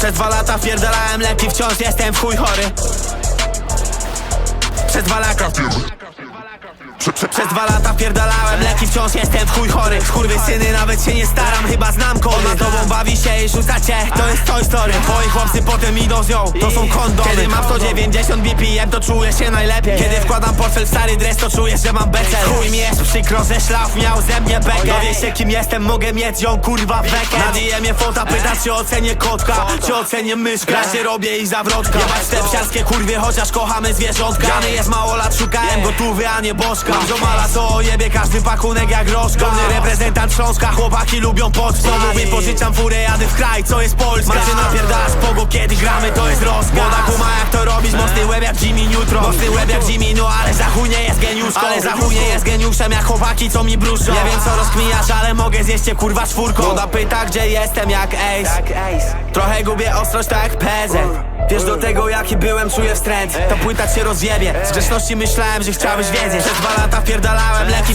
Przez dwa lata wpierdalałem leki, wciąż jestem w chuj chory. Przez dwa lata Przez dwa lata wpierdalałem leki, wciąż jestem w chuj chory. Kurwy syny, nawet się nie staram, chyba znam kody Ona tobą bawi się i rzuca cię, to jest Toy Story. Twoi chłopcy potem idą z nią, to są kondomy. Kiedy mam 190 BPM, to czuję się najlepiej. Kiedy wkładam portfel w stary dres, to czuję, że mam becel Chuj mi jest przykro, że szlaf miał ze mnie bekę Dowie się kim jestem, mogę mieć ją kurwa w bekę Na DM-ie fota pyta, czy ocenię kotka, czy ocenię myszkę Ja się robię i zawrotka. Jebać te psiarskie kurwy, chociaż kochamy zwierzątka. Jany jest mało lat, szukałem gotówy, a nie bożka Mam ziomala, co jebie każdy pakunek jak groszka Dumny reprezentant Śląska, chłopaki lubią pocztę Mówi, pożyczam furę, jadę w kraj, co jest Polska. Macie napierdalasz pogo, kiedy gramy, to jest rozkaz. Młoda kuma jak to robić, mocny łeb jak Jimmy Neutron. Mocny łeb jak Jimmy, no ale za chuj nie jest geniuszką. Ale za chuj nie jest geniuszem jak chłopaki, co mi bruszą. Nie wiem co rozkminiasz, ale mogę zjeść cię kurwa czwórką. Młoda pyta, gdzie jestem jak Ace. Trochę gubię ostrość tak jak PZ Wiesz do tego jaki byłem, czuję wstręt. Ta płyta cię rozjebie. Z grzeczności myślałem, że chciałeś wiedzieć. Przez dwa lata leki,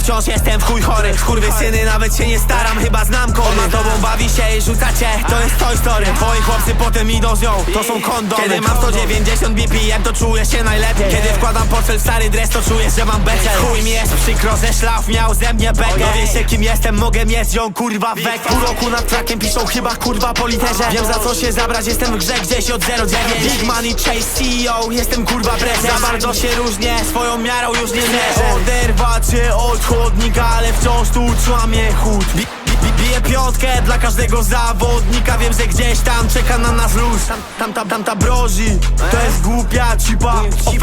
wciąż jestem w chuj chory. Kurwy syny, nawet się nie staram, chyba znam kody Ona tobą bawi się i rzuca cię, to jest Toy Story. Twoi chłopcy potem idą z nią, to są kondomy. Kiedy mam 190 BPM, to czuję się najlepiej? Kiedy wkładam portfel w stary dres, to czuję, że mam becel Chuj mi jest przykro, że szlaf miał ze mnie bekę Dowie się kim jestem, mogę mieć ją kurwa wek Pół roku nad trakiem piszą chyba kurwa po literze. Wiem za co się zabrać, jestem w grze gdzieś od 09 Big money chase CEO, jestem kurwa prezes. Za bardzo się różnię, swoją miarą już nie mierzę. Oderwać się od chodnika, ale wciąż tu trzyma mnie chód. Bi- bi- bi- Biję piątkę dla każdego zawodnika Wiem, że gdzieś tam czeka na nas luz. Tam, tam, tam, tam ta brozi To jest głupia cipa. Ofer